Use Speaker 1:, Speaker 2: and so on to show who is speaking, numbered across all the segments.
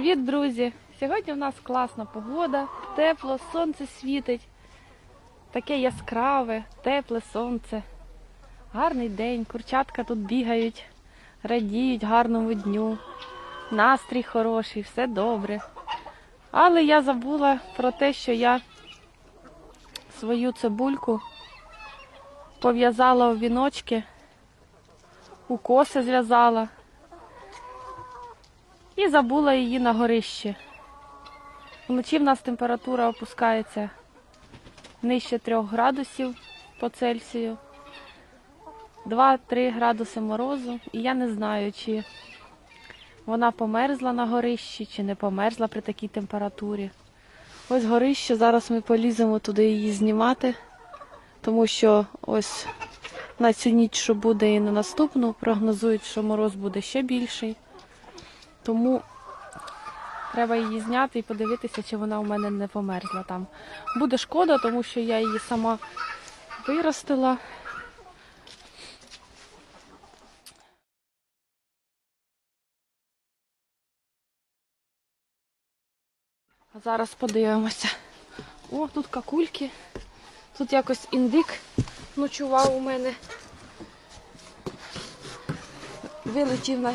Speaker 1: привіт, друзі! Сьогодні у нас класна погода, тепло, сонце світить. Таке яскраве, тепле сонце. Гарний день, курчатка тут бігають, радіють гарному дню. Настрій хороший, все добре. Але я забула про те, що я свою цибульку пов'язала у віночки, у коси зв'язала і забула її на горищі. Вночі в нас температура опускається нижче 3 градусів по Цельсію, 2-3 градуси морозу, і я не знаю, чи вона померзла на горищі, чи не померзла при такій температурі. Ось горище, зараз ми поліземо туди її знімати, тому що ось на цю ніч, що буде і на наступну, прогнозують, що мороз буде ще більший. Тому треба її зняти і подивитися, чи вона у мене не померзла там. Буде шкода, тому що я її сама виростила. А зараз подивимося. О, тут какульки. Тут якось індик ночував у мене. Вилетів на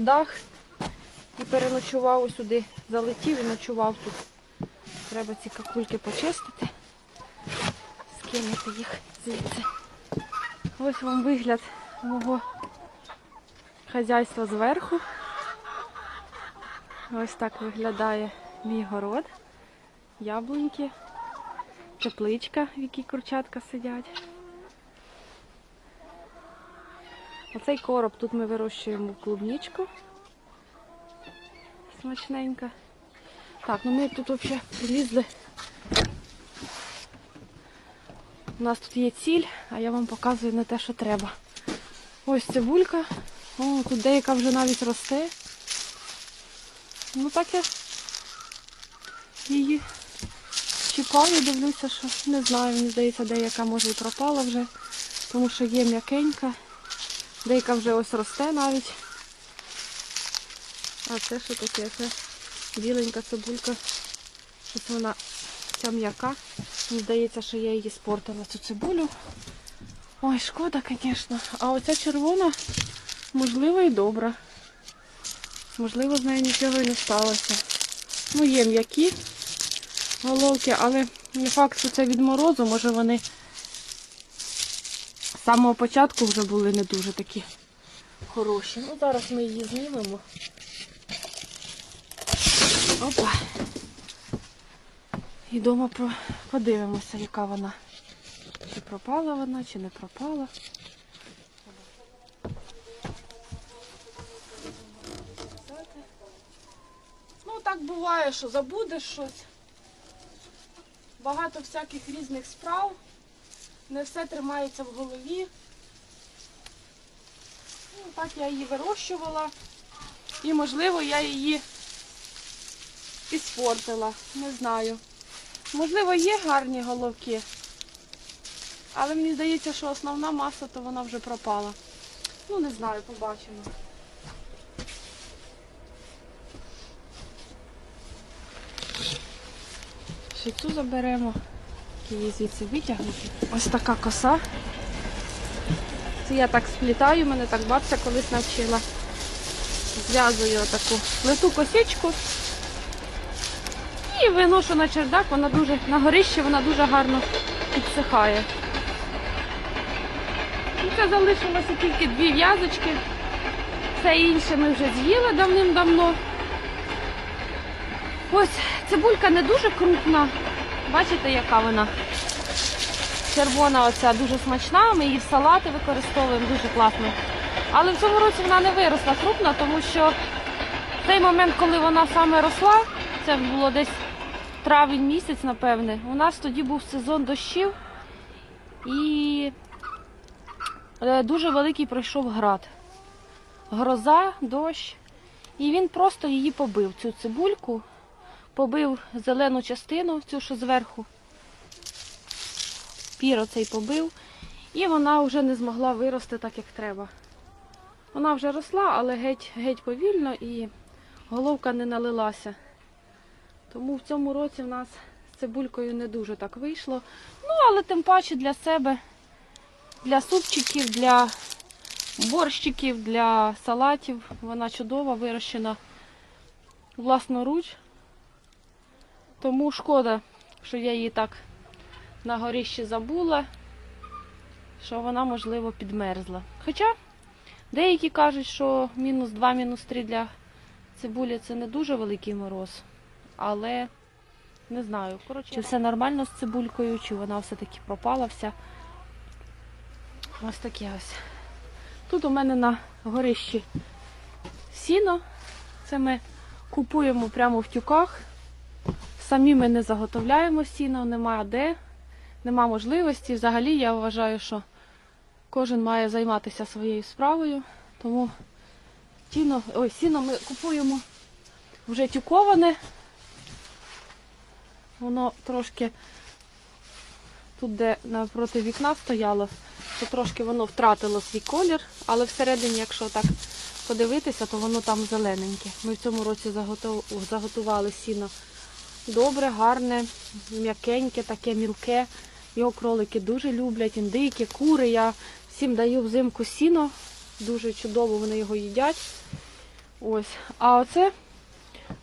Speaker 1: дах і переночував сюди. Залетів і ночував тут. Треба ці какульки почистити, скинути їх звідси. Ось вам вигляд мого хазяйства зверху. Ось так виглядає мій город. Яблуньки, тепличка, в якій курчатка сидять. Оцей короб тут ми вирощуємо клубничку. Смачненька. Так, ну ми тут взагалі прилізли. У нас тут є ціль, а я вам показую не те, що треба. Ось цибулька. О, тут деяка вже навіть росте. Ну так я її чіпаю, дивлюся, що не знаю, мені здається, деяка може і пропала вже, тому що є м'якенька. Деяка вже ось росте навіть. А це що таке? Це біленька цибулька. Щось вона ця м'яка. Мені здається, що я її спортила цю цибулю. Ой, шкода, звісно. А оця червона, можливо, і добра. Можливо, з нею нічого і не сталося. Ну, є м'які головки, але не факт, що це від морозу, може вони з самого початку вже були не дуже такі хороші. Ну, зараз ми її знімемо. Опа. І вдома подивимося, яка вона. Чи пропала вона, чи не пропала. Ну, так буває, що забудеш щось. Багато всяких різних справ. Не все тримається в голові. Ну, так я її вирощувала. І, можливо, я її іспортила. Не знаю. Можливо, є гарні головки. Але мені здається, що основна маса, то вона вже пропала. Ну, не знаю, побачимо. Ще цю заберемо. Її звідси витягнути. Ось така коса. Це я так сплітаю, мене так бабця колись навчила. Зв'язую отаку плету косичку. І виношу на чердак, вона дуже, на горищі вона дуже гарно підсихає. І це залишилося тільки дві в'язочки. Все інше ми вже з'їли давним-давно. Ось цибулька не дуже крупна. Бачите, яка вона? Червона оця дуже смачна, ми її в салати використовуємо дуже класно. Але в цьому році вона не виросла крупна, тому що в той момент, коли вона саме росла, це було десь травень місяць, напевне, у нас тоді був сезон дощів і е, дуже великий пройшов град. Гроза, дощ. І він просто її побив, цю цибульку, побив зелену частину, цю що зверху. Пір оцей побив, і вона вже не змогла вирости так, як треба. Вона вже росла, але геть, геть повільно і головка не налилася. Тому в цьому році в нас з цибулькою не дуже так вийшло. Ну, але тим паче для себе, для супчиків, для борщиків, для салатів. Вона чудова, вирощена власноруч. Тому шкода, що я її так на горіщі забула, що вона, можливо, підмерзла. Хоча деякі кажуть, що мінус 2, мінус 3 для цибулі це не дуже великий мороз, але не знаю. Коротше, чи все нормально з цибулькою, чи вона все-таки пропала вся. Ось таке ось. Тут у мене на горищі сіно. Це ми купуємо прямо в тюках. Самі ми не заготовляємо сіно, нема де, нема можливості. Взагалі я вважаю, що кожен має займатися своєю справою. Тому тіно, ой, сіно ми купуємо вже тюковане. Воно трошки тут, де навпроти вікна стояло, то трошки воно втратило свій колір, але всередині, якщо так подивитися, то воно там зелененьке. Ми в цьому році заготували сіно добре, гарне, м'якеньке, таке мілке. Його кролики дуже люблять, індики, кури. Я всім даю взимку сіно. Дуже чудово вони його їдять. Ось. А оце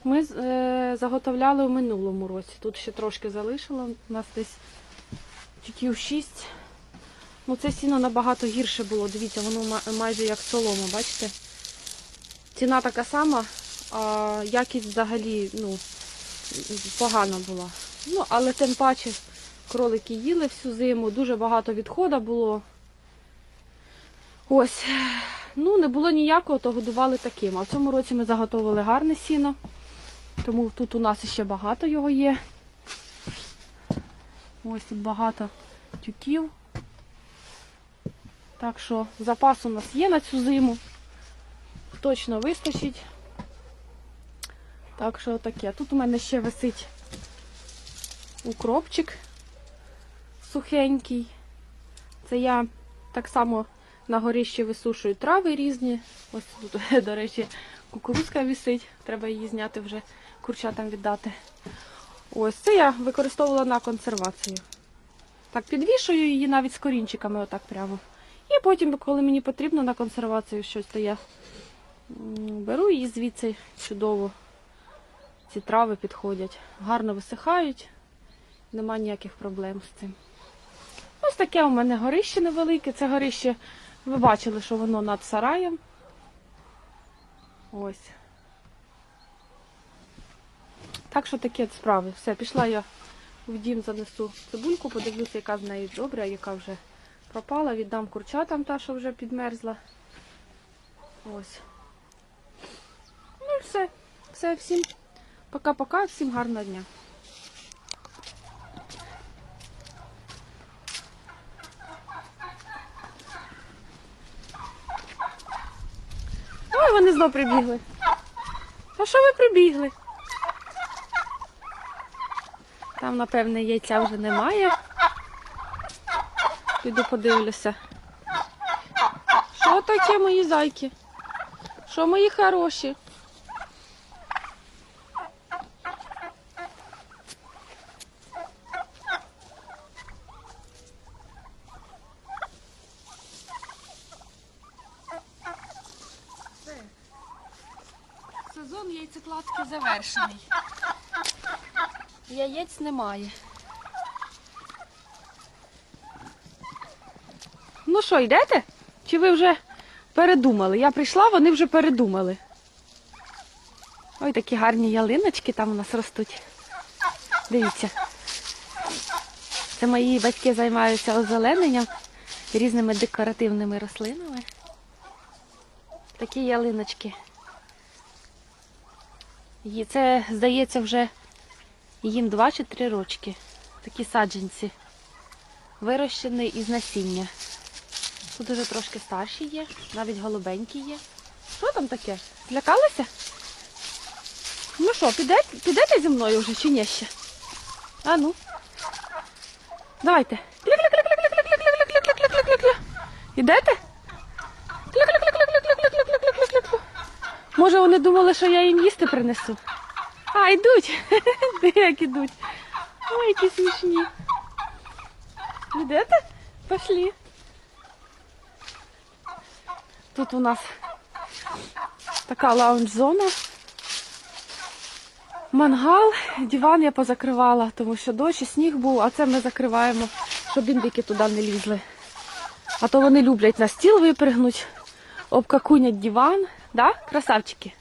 Speaker 1: ми е, заготовляли в минулому році. Тут ще трошки залишило. У нас десь тюків 6. Ну, це сіно набагато гірше було. Дивіться, воно майже як солома, бачите? Ціна така сама, а якість взагалі ну, погана була. Ну, але тим паче кролики їли всю зиму, дуже багато відходу було. Ось. Ну, не було ніякого, то годували таким. А в цьому році ми заготовили гарне сіно. Тому тут у нас ще багато його є. Ось тут багато тюків. Так що запас у нас є на цю зиму. Точно вистачить. Так що таке. Тут у мене ще висить укропчик сухенький. Це я так само на горіщі висушую трави різні. Ось тут, до речі, кукурузка висить. Треба її зняти вже курчатам віддати. Ось це я використовувала на консервацію. Так, підвішую її навіть з корінчиками, отак прямо. І потім, коли мені потрібно на консервацію щось, то я беру її звідси чудово. Ці трави підходять. Гарно висихають, нема ніяких проблем з цим. Ось таке у мене горище невелике. Це горище, ви бачили, що воно над сараєм. Ось. Так що такі от справи. Все, пішла я в дім, занесу цибульку, подивлюся, яка з неї добра, яка вже пропала. Віддам курчатам та, що вже підмерзла. Ось. Ну і все. Все, всім пока-пока, всім гарного дня. Ой, вони знов прибігли. А що ви прибігли? Там, напевне, яйця вже немає. Піду подивлюся. Що таке мої зайки? Що мої хороші? Сезон яйцекладки завершений. Яєць немає. Ну що, йдете? Чи ви вже передумали? Я прийшла, вони вже передумали. Ой, такі гарні ялиночки там у нас ростуть. Дивіться. Це мої батьки займаються озелененням різними декоративними рослинами. Такі ялиночки. І це, здається, вже їм 2 чи 3 рочки. Такі саджанці. Вирощені із насіння. Тут вже трошки старші є, навіть голубенькі є. Що там таке? Злякалася? Ну що, підете, підете зі мною вже чи ні ще? А ну. Давайте. Ідете? Може вони думали, що я їм їсти принесу? А, йдуть. Як ідуть? Ой, які смішні. Йдете? Пошли. Тут у нас така лаунж-зона. Мангал, диван я позакривала, тому що дощ і сніг був, а це ми закриваємо, щоб індики туди не лізли. А то вони люблять на стіл випригнуть, обкакунять диван. Да, красавчики?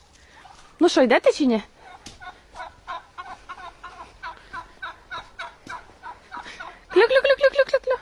Speaker 1: Ну що, йдете чи ні? Клю-клю-клю-клю-клю-клю.